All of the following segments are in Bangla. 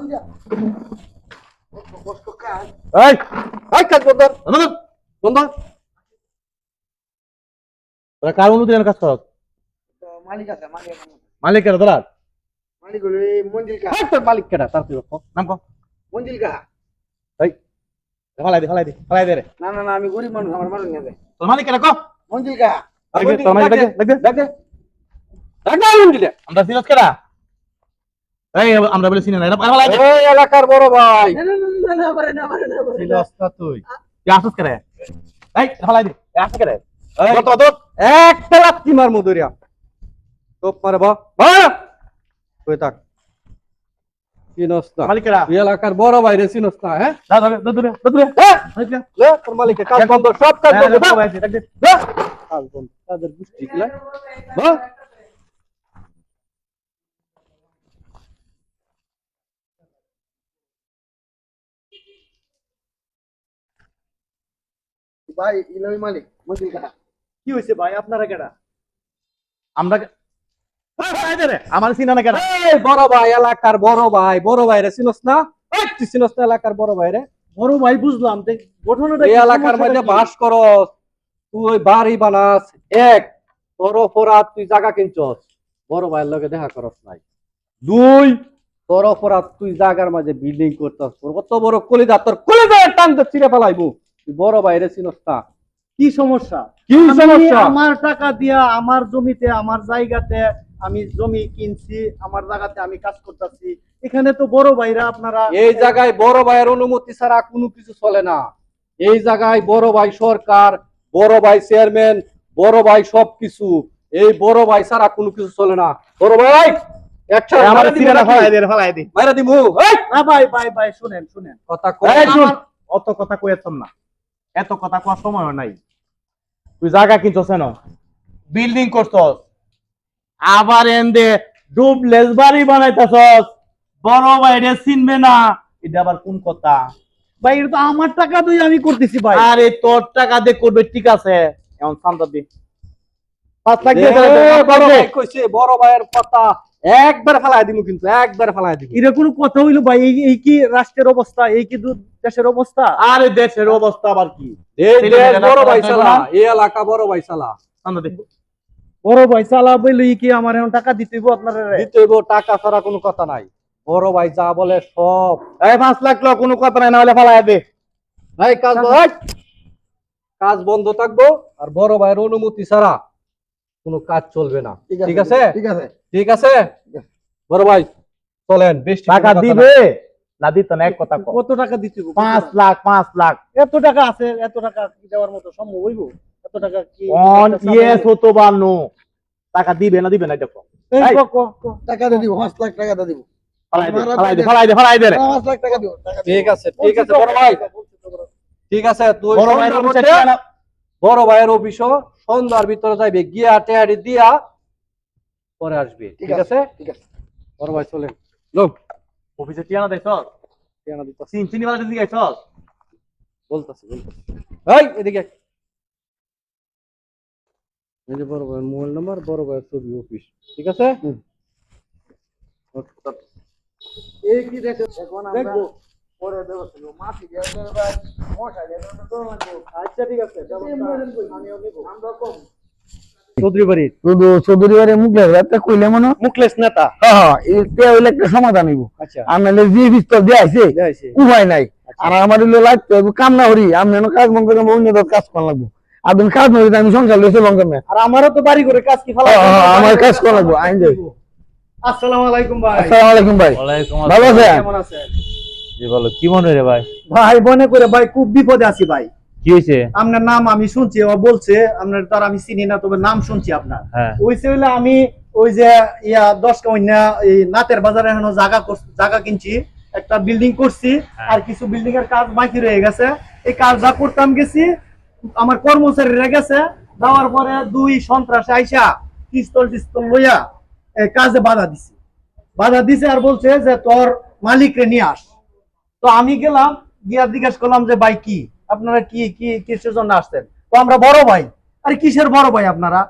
কর। নিয়ে কাজ কর। মালিক আছে মালিক কেন তোরা মালিক হলো এই মঞ্জিল কা এই তোর মালিক কেটা তার তুই নাম কো মঞ্জিল কা এই ফালাই দে ফালাই দে ফালাই দে রে। না না না আমি গরিব মানুষ আমার মানুষ নেবে তোর মালিক কেটা কো। মঞ্জিল কা দেখ দে, তোর মালিক দেখ দে, দেখ দে, দেখ দে। ডাক না মঞ্জিলে। আমরা সিরিয়াস কেটা এই আমরা বলে সিনে না এটা এই এলাকার বড় ভাই। না না না না পারে না পারে না পারে না। তুই। তুই আসছ করে। এই ফালাই দে আসছ করে। এই। কত কত একটা লাত্তি মার মধুরিয়া তোপ মারে বা। কই থাক। চিনস না মালিক তুই এলাকার বড় ভাই রে চিনস না হ্যাঁ? দা দা দা দূরে হ্যাঁ? লে তোর মালিকের কাজ বন্ধ সব কাজ হ্যাঁ, বন্ধ। বা। দেখ, দেখ, দেখ। কাজ বন্ধ। কাজের গোষ্ঠী গুলা বা! ভাই ইলামি মালিক মঞ্জিল কা কি হয়েছে ভাই? আপনারা কেডা আমরা আমার সিনে না কেটা। বড় ভাই এলাকার বড় ভাই। বড় ভাই রে চিনস না? তুই চিনস না এলাকার বড় ভাই রে বড় ভাই বুঝলাম। ঘটনাটা এই এলাকার মধ্যে বাস করস। তুই বাড়ি বানাস। এক তোর অপরাধ তুই জায়গা কিনছস। বড় ভাইয়ের লগে দেখা করস নাই। দুই তোর অপরাধ তুই জায়গার মাঝে বিল্ডিং করতেস। কত বড় কলিজা তোর কলিজা টান তো ছিঁড়ে ফেলাইবো। বড় ভাইরে চিনস না। কি সমস্যা? কি সমস্যা? আমার টাকা দিয়া আমার জমিতে আমার জায়গাতে আমি জমি কিনছি আমার জায়গাতে আমি কাজ করতেছি। এখানে তো বড় ভাইরা আপনারা এই জায়গায় বড় ভাইয়ের অনুমতি ছাড়া কোনো কিছু চলে না। এই জায়গায় বড় ভাই সরকার বড় ভাই চেয়ারম্যান বড় ভাই সবকিছু। এই বড় ভাই ছাড়া কোনো কিছু চলে না। বড় ভাই কথা কথা কইতাম না। এত কথা কোয়ার সময় নাই। তুই জায়গা কিনছস কেন? বিল্ডিং করছস। আবার এন্ডে ডুবলেস বাড়ি বানাইতাছস। বড় বাইরে চিনবে না। এটা আবার কোন কথা? ভাই এটা তো আমার টাকা দিয়ে আমি করতেছি ভাই। আরে তোর টাকা দিয়ে করবে ঠিক আছে। এখন শান্ত দি পাঁচ লাখ দিয়ে ভাই কইছে বড় ভাইয়ের কথা। একবার ফালাই দিমু কিন্তু একবার ফালাই দিমু। এটা কোনো কথা হইল ভাই এই কি রাষ্ট্রের অবস্থা এই কি দেশের অবস্থা? আরে দেশের অবস্থা আবার কি? এই দেশ বড় ভাই রাস্তায় চালা বেরোনা? এই এলাকা বড় ভাই চালা শান্ত দি বড় ভাই চালা বইলো কি আমার এখন টাকা দিতে হইবো আপনারা দিতে হইব টাকা ছাড়া কোনো কথা নাই। বড় ভাই যা বলে সব। এই পাঁচ লাখ লো কোনো কথা নাই না হলে ফালাই দে। ভাই কাজ কাজ বন্ধ থাকব আর বড় ভাইয়ের অনুমতি ছাড়া কোনো কাজ চলবে না। ঠিক আছে? ঠিক আছে। ঠিক আছে? বড় ভাই চলেন। বেশি টাকা দিবে? না দিত না এক কথা কত টাকা দিতে? পাঁচ লাখ পাঁচ লাখ। এত টাকা আছে এত টাকা কি দেওয়ার মতো সম্ভব হইব? এত টাকা কি অন ইয়েস হতো বা নো টাকা দিবে না দিবে না এটা এই এই। ক- ক- ক- টাকা দিব পাঁচ লাখ টাকা দিব। ফালাই দে আমার দে হাতে- দে ফালাই দে রে। পাঁচ লাখ টাকা দিব টাকা ঠিক আছে ঠিক আছে বড় ভাই। ঠিক আছে তুই ভাইয়ের বড় ভাইয়ের অফিসও সন্ধ্যার ভিতরে যাইবে গিয়া টেয়ারি দিয়া পরে আসবে ঠিক আছে ঠিক আছে। বড় ভাই চলেন। লোক অফিসে ঠিকানা দেছস ঠিকানা দিতে চিন চিনি বালা দিকে গেছস বলতেছে বলতেছে। এই এদিকে এই যে বড় ভাইয়ের মোবাইল নাম্বার বড় ভাইয়ের ছবি অফিস। ঠিক আছে? এই কি দেখো? এখন আমরা পরে দেবো মাটি দিয়ে দেবো ভাই। মশা দিয়ে দেবো আচ্ছা ঠিক আছে। আমরা কম। চৌধুরী বাড়ির মুখলেস কইলে মনে মুখলেস নেতা? হ্যাঁ হ্যাঁ এটা হইলে একটা সমাধান হইব। আচ্ছা। আর নাহলে যে পিস্তল দিয়ে আইছে উপায় নাই। আর আমার হইল লাগতে কাম না করি। আমি কাজ বন্ধ করে অন্য কাজ করা লাগবো। আর কাজ আমি সংসার লইছে লঙ্কা না আর আমারও তো বাড়ি করে কাজ কি ফেলা হ্যাঁ, আমার কাজ করা লাগবো আইন যাই আসসালামু আলাইকুম ভাই। আসসালামু আলাইকুম ভাই। ভালো আছেন? কেমন আছেন? জি বলো কি মনে রে ভাই? ভাই মনে করে ভাই খুব বিপদে আছি ভাই। কি হয়েছে আপনার নাম আমি শুনছি ও বলছে আপনার তার আমি চিনি না তবে নাম শুনছি আপনার। হ্যাঁ। আমি ওই যে ইয়া দশ কন্যা এই নাতের বাজারে এখন জায়গা জায়গা কিনছি একটা বিল্ডিং করছি আর কিছু বিল্ডিং এর কাজ বাকি রয়ে গেছে। এই কাজ যা করতাম গেছি আমার কর্মচারীরা গেছে যাওয়ার পরে দুই সন্ত্রাস আইসা পিস্তল টিস্তল লইয়া কাজে বাধা দিছে। বাধা দিছে আর বলছে যে তোর মালিকরে নিয়ে আস। তো আমি গেলাম গিয়া জিজ্ঞেস করলাম যে ভাই কি? আপনারা কি কি কিসের জন্য আসছেন? তো আমরা বড় ভাই। আরে কিসের বড় ভাই আপনারা?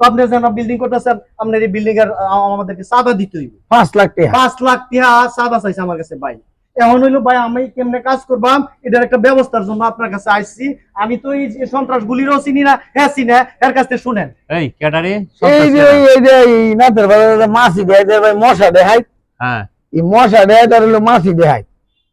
আপনি যেন বিল্ডিং করতেছেন আপনার এই বিল্ডিং এর আমাদেরকে চাঁদা দিতে হইব। পাঁচ লাখ টাকা। পাঁচ লাখ টাকা চাঁদা চাইছে আমার কাছে ভাই। এখন হইল ভাই আমি কেমনে কাজ করবাম এটার একটা ব্যবস্থার জন্য আপনার কাছে আইছি আমি তো এই যে সন্ত্রাস গুলিরও চিনি না হ্যাঁ চিনি না এর কাছ থেকে শুনেন। এই ক্যাটারি এই যে এই- যে এই নাতের বাজারে মাছি দেয় যে ভাই মশা দেখাই হ্যাঁ। এই মশা দেয় তার হলো মাছি দেখাই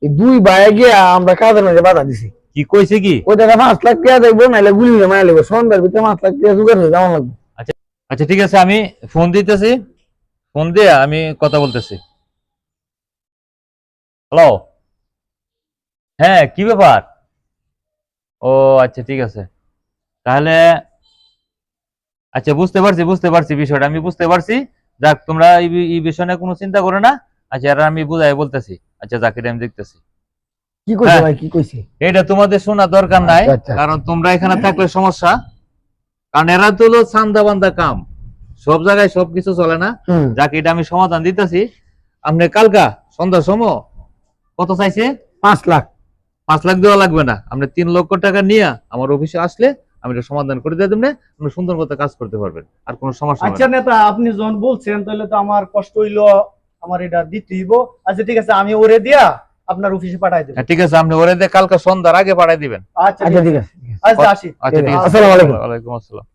এই দুই ভাই গিয়া আমরা কাজের মধ্যে বাধা দিছি? কি কইছে কি? ওই টাকা পাঁচ লাখ টাকা দেখব নাহলে গুলি মায়া লাগবে। সন্ধ্যার ভিতরে পাঁচ লাখ টাকা জোগাড় হয়ে যাওয়া লাগবে। আচ্ছা আচ্ছা ঠিক আছে আমি ফোন দিতেছি। ফোন দিয়ে আমি কথা বলতেছি। হ্যালো? হ্যাঁ কি ব্যাপার? ও আচ্ছা ঠিক আছে। তাহলে আচ্ছা বুঝতে পারছি বুঝতে পারছি বিষয়টা। আমি বুঝতে পারছি। যাক তোমরা এই বিষয় নিয়ে কোনো চিন্তা করো না। আচ্ছা এরা আমি বুঝাই বলতেছি। আচ্ছা যাক আমি দেখতেছি। কি কইছে হ্যাঁ। ভাই কি কইছে? এটা তোমাদের শোনা দরকার নাই আচ্ছা, আচ্ছা। কারণ তোমরা এখানে থাকলে সমস্যা। কারণ এরা তো হলো চান্দা বান্দা কাম। সব জায়গায় সবকিছু চলে না। যাকে এটা আমি সমাধান দিতেছি। আপনি কালকা সন্ধ্যার সময় কত চাইছে? পাঁচ লাখ। পাঁচ লাখ দেওয়া লাগবে না। আপনি তিন লক্ষ টাকা নিয়ে আমার অফিসে আসলে আমি এটা সমাধান করে দিয়ে দেবেন আপনি সুন্দর মতো কাজ করতে পারবেন। আর কোনো সমস্যা আচ্ছা না। নেতা আপনি যখন বলছেন তাহলে তো আমার কষ্ট হইল আমার এটা দিতে হইব। আচ্ছা ঠিক আছে আমি ওরে দিয়া আপনার অফিসে পাঠাই দেবো। হ্যাঁ, ঠিক আছে আপনি ওরে দিয়ে কালকে সন্ধ্যার আগে পাঠাই দিবেন। আচ্ছা আচ্ছা ঠিক আছে। আচ্ছা আসি। আচ্ছা ঠিক আছে। আসসালামু আলাইকুম। ওয়ালাইকুম আসসালাম।